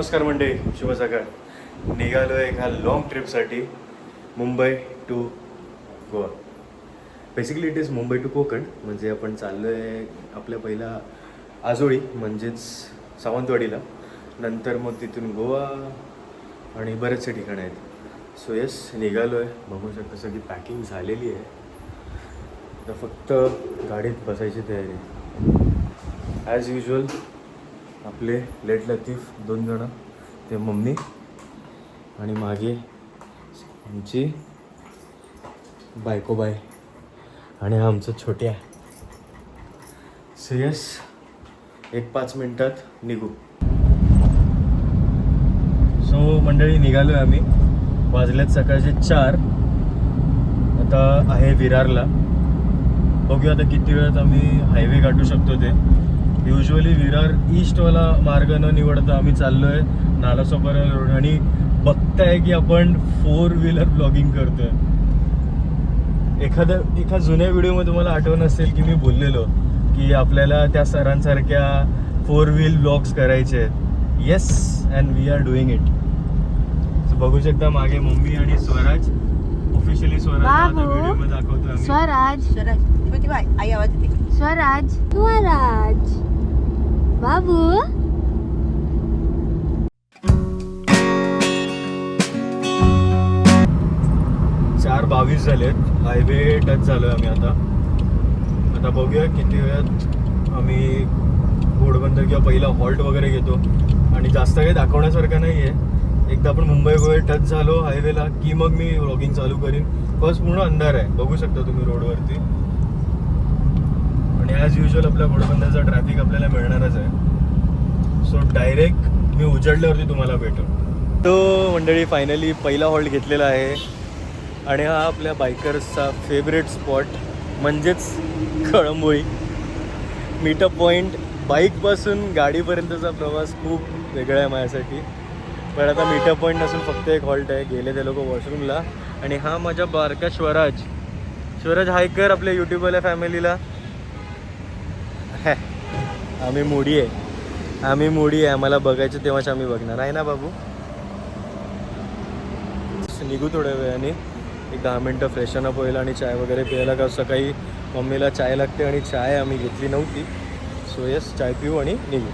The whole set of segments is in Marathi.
नमस्कार मंडळी शुभ सकाळ निघालो आहे ह्या लॉंग ट्रिपसाठी Mumbai to Goa. Basically it is Mumbai to Konkan म्हणजे आपण चाललो आहे आपल्या पहिला आजोळी म्हणजेच सावंतवाडीला. नंतर मग तिथून गोवा आणि बरेचसे ठिकाणं आहेत. सो येस निघालो आहे बघू शकता सगळी पॅकिंग झालेली आहे. तर फक्त गाडीत बसायची तयारी. ॲज युजल आपले लेट लतीफ दोन जणं ते मम्मी आणि मागे आमची बायको बाय आणि हा आमचं छोट्या. सो यस एक पाच मिनटात निघू. सो मंडळी निघालो आहे आम्ही. वाजल्यात सकाळचे चार. आता आहे विरारला. बघूया आता किती वेळात आम्ही हायवे गाठू शकतो ते. युजली विरार ईस्टवाला मार्ग न निवडता आम्ही चाललोय नालासोपारा रोड आणि बघताय की आपण फोर व्हीलर ब्लॉगिंग करतोय. एखाद्या एका जुन्या व्हिडिओमध्ये तुम्हाला आठवण असेल की मी बोललेलो की आपल्याला त्या सरांसारख्या फोर व्हील ब्लॉग्स करायचे आहेत. Yes and we are doing it so बघू शकता मागे मम्मी आणि स्वराज. ऑफिशियली स्वराज. व्हिडिओमध्ये दाखवतो स्वराज. स्वराज. आई आवाज स्वराज. स्वराज. बाबू. चार बावीस झालेत. हायवे टच झालोय आम्ही आता. आता बघूया किती वेळात आम्ही घोडबंदर किंवा पहिला हॉल्ट वगैरे घेतो. आणि जास्त काही दाखवण्यासारखं नाही आहे एकदा आपण मुंबई गोवे टच झालो हायवेला की मग मी व्लॉगिंग चालू करीन. बस पूर्ण अंधार आहे. बघू शकता तुम्ही रोडवरती आणि ॲज युजल आपल्या घोडबंदरचा ट्रॅफिक आपल्याला मिळणारच आहे. सो डायरेक्ट मी उजडल्यावरती तुम्हाला भेटू तो मंडळी फायनली पहिला हॉल्ट घेतलेला आहे. आणि हा आपल्या बायकर्सचा फेवरेट स्पॉट म्हणजेच कळंबोळी. मीटअप पॉईंट बाईकपासून गाडीपर्यंतचा प्रवास खूप वेगळा आहे माझ्यासाठी. पण आता मीटअप पॉईंट नसून फक्त एक हॉल्ट आहे. गेले ते लोक वॉशरूमला आणि हा माझा बारका स्वराज. स्वराज हायकर आपल्या यूट्यूबवाल्या फॅमिलीला आम्ही मुडी आहे. आम्ही मुडी आहे. आम्हाला बघायचं तेव्हाच आम्ही बघणार. आहे ना बाबू? निघू थोड्या वेळाने. एक दहा मिनटं फ्रेशन अप होईल आणि चाय वगैरे प्यायला का सकाळी मम्मीला चाय लागते आणि चाय आम्ही घेतली नव्हती. सो येस चाय पिऊ आणि निघू.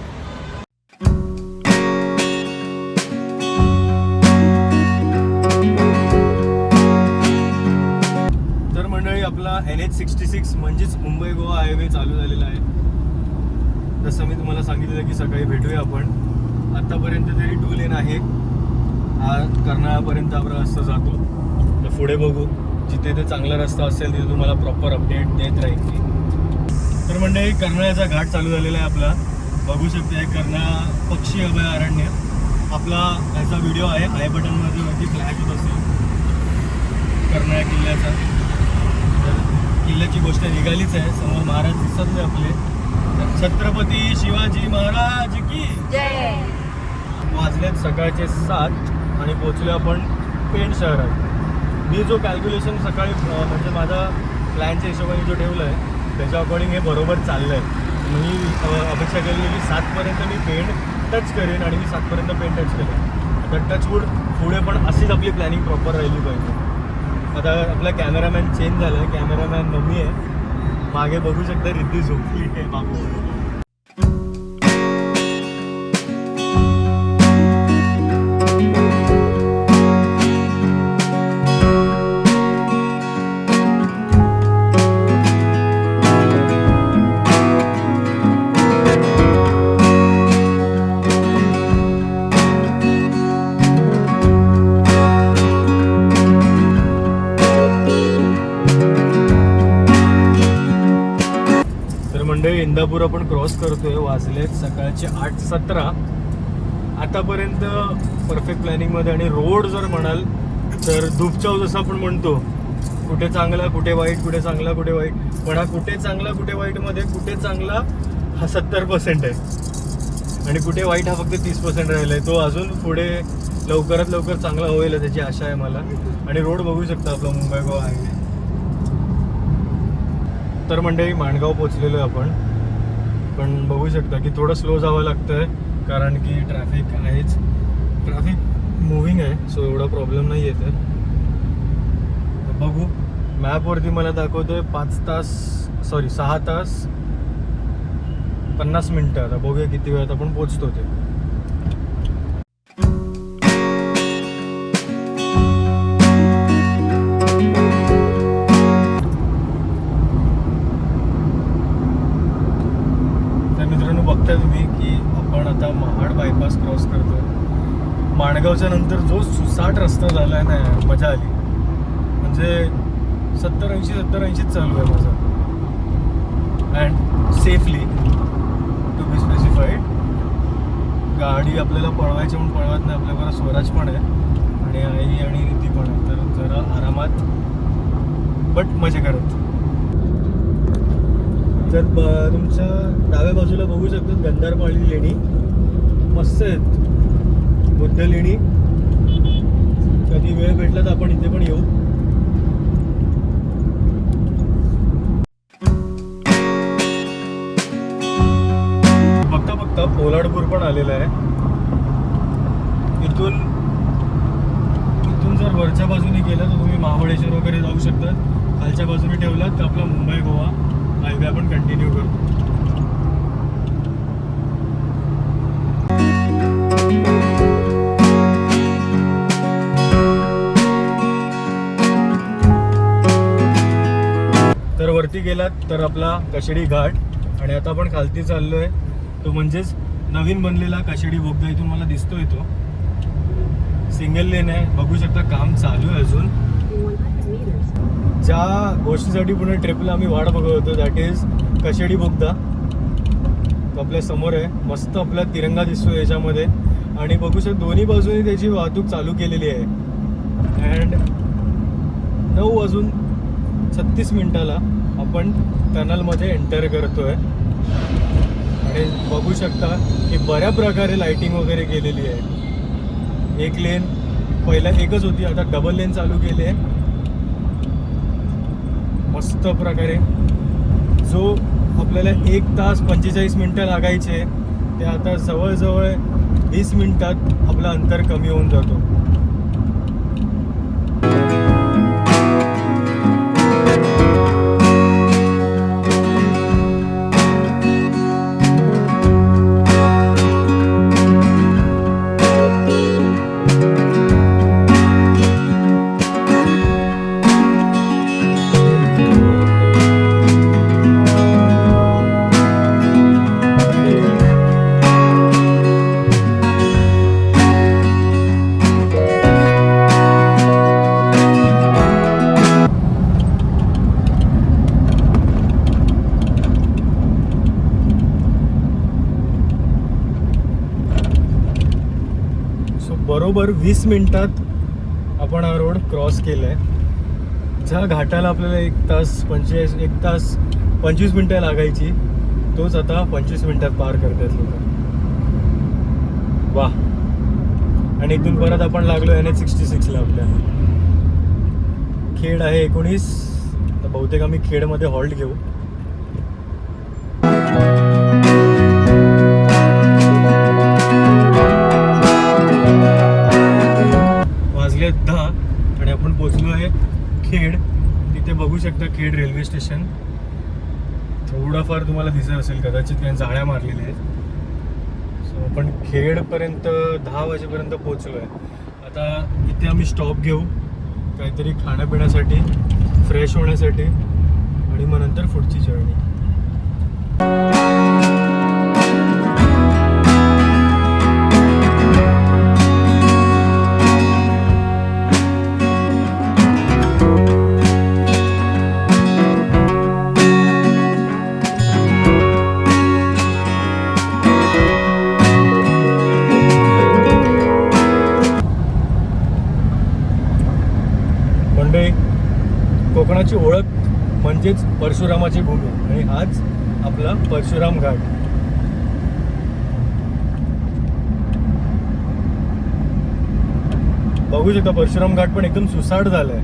तर मंडळी आपला एन एच सिक्स्टी सिक्स म्हणजेच मुंबई गोवा हायवे चालू झालेला आहे. जसं मी तुम्हाला सांगितलं की सकाळी भेटूया आपण. आत्तापर्यंत तरी टू लेन आहे. हा कर्नाळापर्यंत आपला रस्ता जातो. तर पुढे बघू. जिथे ते चांगला रस्ता असेल तिथे तुम्हाला प्रॉपर अपडेट देत राहील मी. तर म्हणजे कर्नाळ्याचा घाट चालू झालेला आहे आपला. बघू शकते कर्नाळा पक्षी अभयारण्य आपला ह्याचा व्हिडिओ आहे. आय बटनमध्ये वरती फ्लॅश होत असेल. कर्नाळा किल्ल्याचा. तर किल्ल्याची गोष्ट निघालीच आहे. समोर महाराज दिसत नाही आपले. छत्रपती शिवाजी महाराज की जय. वाजलेत सकाळचे सात आणि पोचलो आपण पेण शहरात. मी जो कॅल्क्युलेशन सकाळी म्हणजे माझा प्लॅनच्या हिशोबाने जो ठेवला आहे त्याच्या अकॉर्डिंग हे बरोबर चाललं आहे मी अपेक्षा केलेली की सातपर्यंत मी पेंट टच करेन आणि मी सातपर्यंत पेंट टच करेन. आता टचवूड पुढे पण अशीच आपली प्लॅनिंग प्रॉपर राहिली पाहिजे. आता आपला कॅमेरामॅन चेंज झाला आहे कॅमेरामॅन मम्मी आहे. मागे बघू शकता रिद्धी झोपली आहे बाबू इंदापूर आपण क्रॉस करतोय वाजलेत सकाळचे आठ सतरा. आतापर्यंत परफेक्ट प्लॅनिंगमध्ये आणि रोड जर म्हणाल तर धुपचाव जसं आपण म्हणतो कुठे चांगला कुठे वाईट कुठे चांगला कुठे वाईट. पण हा कुठे चांगला कुठे वाईटमध्ये कुठे चांगला हा सत्तर पर्सेंट आहे. आणि कुठे वाईट हा फक्त तीस पर्सेंट राहिला आहे. तो अजून पुढे लवकरात लवकर चांगला होईल त्याची आशा आहे मला. आणि रोड बघू शकता आपला मुंबई गोवा हायवे तर मंडळी माणगाव पोचलेलो आहे आपण. पण बघू शकता की थोडं स्लो जावं लागतंय कारण की ट्रॅफिक आहेच. ट्रॅफिक मुव्हिंग आहे सो एवढा प्रॉब्लेम नाही येत आहे बघू. मॅपवरती मला दाखवतोय पाच तास सॉरी सहा तास पन्नास मिनटं. आता बघूया किती वेळात आपण पोचतो ते. माणगावच्या नंतर जो सुसाट रस्ता झाला आहे ना मजा आली. म्हणजे सत्तर ऐंशी सत्तर ऐंशीच चालू आहे माझा. And safely to be specified गाडी आपल्याला पळवायची म्हणून पळवत नाही आपल्याबरोबर स्वराज पण आहे आणि आई आणि रीती पण आहे. तर जरा आरामात बट मजा करत. तर तुमच्या डाव्या बाजूला बघू शकतात गंधारपाळी लेणी. मस्त आहेत. बुद्ध लेणी कधी वेळ भेटला तर आपण इथे पण येऊ. बघता बघता पोलाडपूर पण आलेला आहे. इथून इथून जर वरच्या बाजूने गेलं तर तुम्ही महाबळेश्वर वगैरे जाऊ शकता खालच्या बाजूने ठेवलात तर आपला मुंबई गोवा हायवे आपण कंटिन्यू करतो. वरती गेलात तर आपला कशेडी घाट आणि आता आपण खालती चाललोय. तो म्हणजेच नवीन बनलेला कशेडी बोगदा इथून मला दिसतोय तो. सिंगल लेन आहे. बघू शकता काम चालू आहे अजून. ज्या गोष्टीसाठी पुणे ट्रिपला आम्ही वाट बघत होतो दॅट इज कशेडी बोगदा. तो आपल्यासमोर आहे. मस्त आपला तिरंगा दिसतो याच्यामध्ये. आणि बघू शकतो दोन्ही बाजूनी त्याची वाहतूक चालू केलेली आहे. अँड नऊ वाजून छत्तीस मिनिटाला आपण टनलमध्ये एंटर करतोय. आणि बघू शकता की बऱ्या प्रकारे लाइटिंग वगैरे केलेली आहे. एक लेन पहिला एकच होती आता डबल लेन चालू केली आहे. मस्त प्रकारे. जो आपल्याला एक तास पंचेचाळीस मिनटं लागायचे ते आता जवळजवळ वीस मिनटात आपलं अंतर कमी होऊन जातो. बरोबर वीस मिनिटात आपण हा रोड क्रॉस केला आहे ज्या घाटाला आपल्याला एक तास पंचेचाळीस एक तास पंचवीस मिनटं लागायची तोच आता पंचवीस मिनिटात पार करतात लोक. वा आणि इथून परत आपण लागलो एन एच सिक्स्टी सिक्सला आपल्या खेड आहे एकोणीस. तर बहुतेक आम्ही खेडमध्ये हॉल्ट घेऊ. बघू शकता खेड रेल्वे स्टेशन. थोडाफार तुम्हाला दिसत असेल कदाचित काही जाळ्या मारलेल्या आहेत. सो आपण खेडपर्यंत दहा वाजेपर्यंत पोचलो आहे आता इथे आम्ही स्टॉप घेऊ. काहीतरी खाण्यापिण्यासाठी फ्रेश होण्यासाठी आणि मग नंतर पुढची जर्नी परशुरामाची भूमी. आणि हाच आपला परशुराम घाट. बघू शकता परशुराम घाट पण एकदम सुसाट झालाय.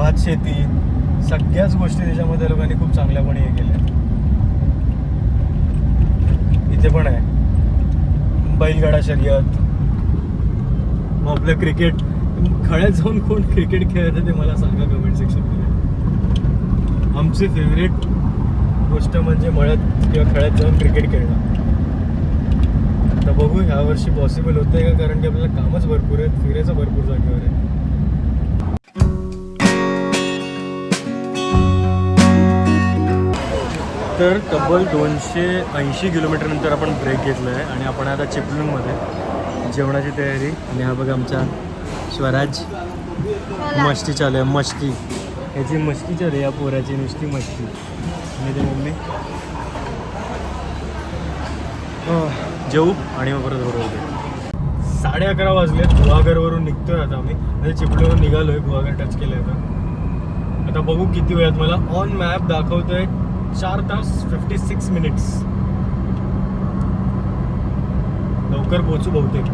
भात शेती सगळ्याच गोष्टी त्याच्यामध्ये लोकांनी खूप चांगल्यापणे हे केल्या. इथे पण आहे. बैलगाडा शर्यत. मग आपलं क्रिकेट खळ्यात जाऊन कोण क्रिकेट खेळतं ते मला सांगा कमेंट सेक्शनमध्ये आमची फेवरेट गोष्ट म्हणजे मळ्यात किंवा खळ्यात जाऊन क्रिकेट खेळणं. आता बघू ह्या वर्षी पॉसिबल होतंय का? कारण की आपल्याला कामच भरपूर आहेत फिरायचं भरपूर जागेवर आहे. तर तब्बल दोनशे ऐंशी किलोमीटर नंतर आपण ब्रेक घेतला आहे आणि आपण आता चिपळूणमध्ये जेवणाची तयारी. आणि हा बघा आमचा स्वराज. मस्ती चालू आहे मस्ती. ह्याची मस्ती चालू आहे या पोऱ्याची नुसती मस्ती. आणि ते मम्मी. जेवू आणि मग परत बरोबर साडे अकरा वाजलेत गुहागरवरून निघतोय आता आम्ही. म्हणजे चिपळूणवरून निघालोय गुहागर टच केलंय आता. आता बघू किती वेळात मला ऑन मॅप दाखवतोय. चार तास फिफ्टी सिक्स मिनिट्स लवकर पोहोचू बहुतेक.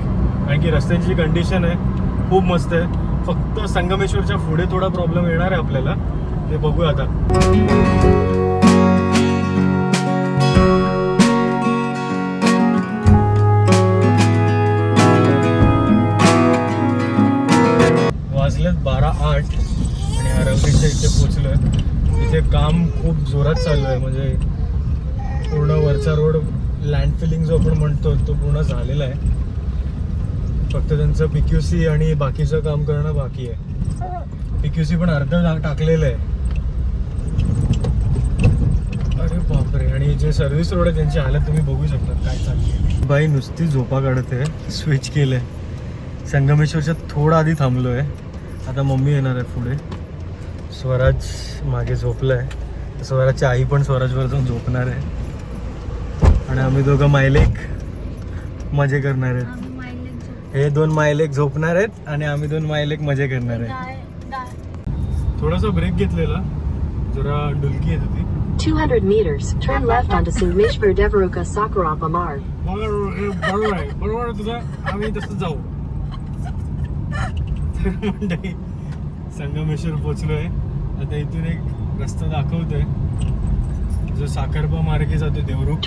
कारण की रस्त्यांची कंडिशन आहे खूप मस्त आहे. फक्त संगमेश्वरच्या पुढे थोडा प्रॉब्लेम येणार आहे आपल्याला. ते बघूया आता. वाजलेत बारा आठ आणि आरवलीच्या इथे पोचलं तिथे काम खूप जोरात चालू आहे म्हणजे पूर्ण वरचा रोड लँड फिलिंग जो आपण म्हणतो तो पूर्ण झालेला आहे. फक्त त्यांचं पीक्यूसी आणि बाकीचं काम करणं बाकी आहे. पीक्यूसी पण अर्ध टाकलेलं आहे. अरे बापरे. आणि जे सर्व्हिस रोड आहे त्यांची हालत तुम्ही बघू शकता. काय चालली आहे बाई नुसती झोपा काढते स्विच केलंय. संगमेश्वरच्या थोडा आधी थांबलो आहे आता मम्मी येणार आहे पुढे. स्वराज मागे झोपलाय. स्वराजची आई पण स्वराजवर जाऊन झोपणार आहे. आणि आम्ही दोघं मायलेक मजे करणार आहेत. हे दोन मायलेक झोपणार आहेत आणि आम्ही दोन मायलेक मजे करणार आहेत. थोडासा ब्रेक घेतलेला. जरा डुलकी येत होती. 200 meters, turn left onto Singmeshwar Devaruka Sakurapa Marg. बरोबर आहे. बरोबर आहे तुझं. आम्ही तसं जाऊ. तर मंडळी संगमेश्वर पोचलोय आता इथून एक रस्ता दाखवतोय. जो साखरपा मार्गे जातो देवरुख.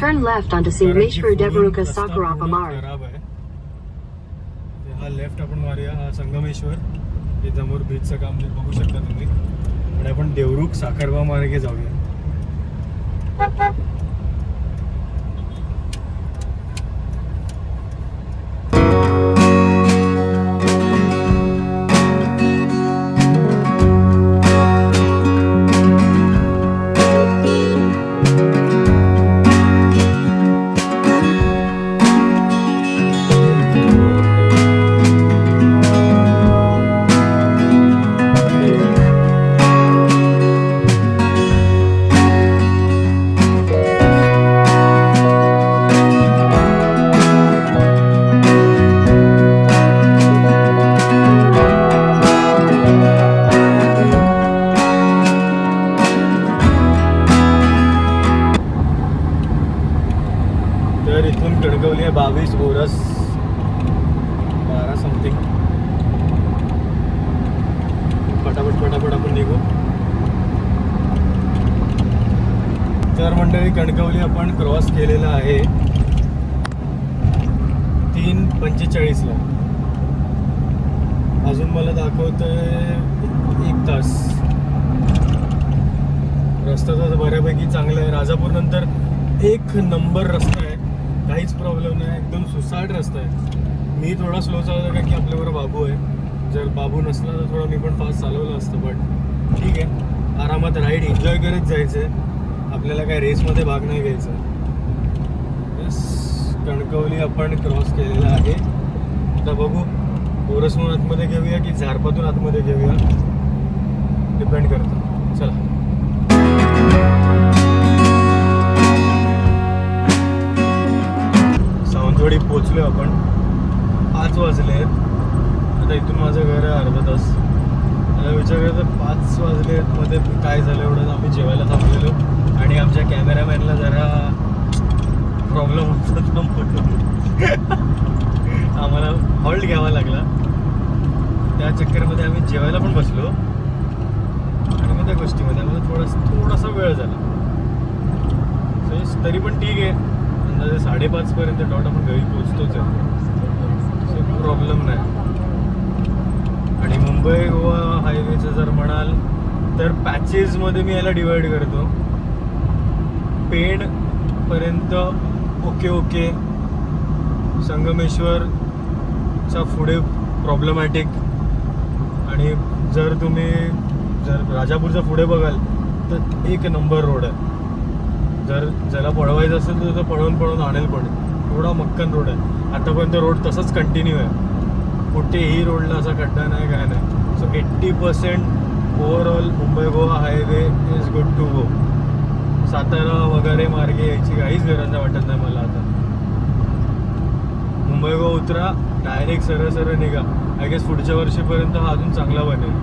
की Singmeshwar पुढून Devaruka रस्ता Sakurapa पूर्ण Marg. खराब आहे. हा लेफ्ट आपण मारूया हा संगमेश्वर. हे समोर ब्रिजचं काम बघू शकता तुम्ही. आणि आपण देवरुख साखरबा मार्गे जाऊया. मी आपण क्रॉस केलेला आहे. तीन पंचेचाळीसला अजून मला दाखवतंय एक तास. रस्ता तर बऱ्यापैकी चांगला आहे. राजापूर नंतर एक नंबर रस्ता आहे. काहीच प्रॉब्लेम नाही. एकदम सुसाट रस्ता आहे. मी थोडा स्लो चालवला कारण की आपल्याबरोबर बाबू आहे. जर बाबू नसला तर थोडा मी पण फास्ट चालवलं असतं बट ठीक आहे. आरामात राईड एन्जॉय करत जायचं आहे आपल्याला काय रेसमध्ये भाग नाही घ्यायचा. कणकवली आपण क्रॉस केलेला आहे. आता बघू ओरसमून आतमध्ये घेऊया की झारपातून आतमध्ये घेऊया? डिपेंड करतं. चला. सावंतवाडी पोचलो आपण. पाच वाजले आहेत आता इथून माझं घर आहे अर्धा तास. मला विचार तर पाच वाजले आहेत मध्ये काय झालं एवढं? आम्ही जेवायला थांबलेलो. आणि आमच्या कॅमेरामॅनला जरा प्रॉब्लेम होता आम्हाला हॉल्ट घ्यावा लागला. त्या चक्करमध्ये आम्ही जेवायला पण बसलो. आणि मग त्या गोष्टीमध्ये आम्हाला थोडासा थोडासा वेळ झाला. तरी पण ठीक आहे. अंदाजे साडेपाचपर्यंत डॉट आपण घरी पोचतोच आहे. सो प्रॉब्लेम नाही. आणि मुंबई गोवा हायवेचं जर म्हणाल तर पॅचेसमध्ये मी याला डिवाईड करतो. पेडपर्यंत ओके ओके. संगमेश्वरचा पुढे प्रॉब्लेमॅटिक आणि जर तुम्ही जर राजापूरच्या पुढे बघाल तर एक नंबर रोड आहे. जर ज्याला पळवायचं असेल तर तो पळवून पळवून आणेल पण थोडा मक्कन रोड आहे. आतापर्यंत रोड तसाच कंटिन्यू आहे. कुठेही रोडला असा खड्डा नाही काय नाही. So eighty percent overall Mumbai Goa highway is good to go Satara वगैरे मार्गे यायची काहीच गरज वाटत नाही मला आता. मुंबई गोवा उतरा डायरेक्ट सरळ सरळ निघा. आय गेस पुढच्या वर्षीपर्यंत हा अजून चांगला बनेल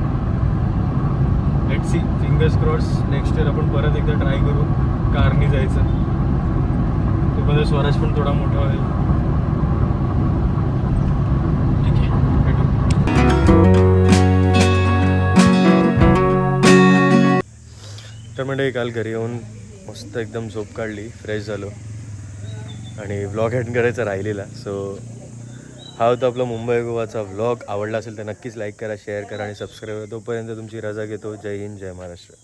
let see fingers cross next year आपण परत एकदा ट्राय करू. कारनी जायचं. तोपर्यंत स्वराज पण थोडा मोठा होईल. ठीक आहे. तर म्हणजे काल घरी येऊन मस्त एकदम झोप काढली फ्रेश झालो. आणि व्लॉग एंड करायचा राहिलेला. सो हा होता आपला मुंबई गोवाचा व्लॉग आवडला असेल तर नक्कीच लाईक करा शेअर करा आणि सबस्क्राईब करा. तोपर्यंत तुमची रजा घेतो. जय हिंद जय महाराष्ट्र.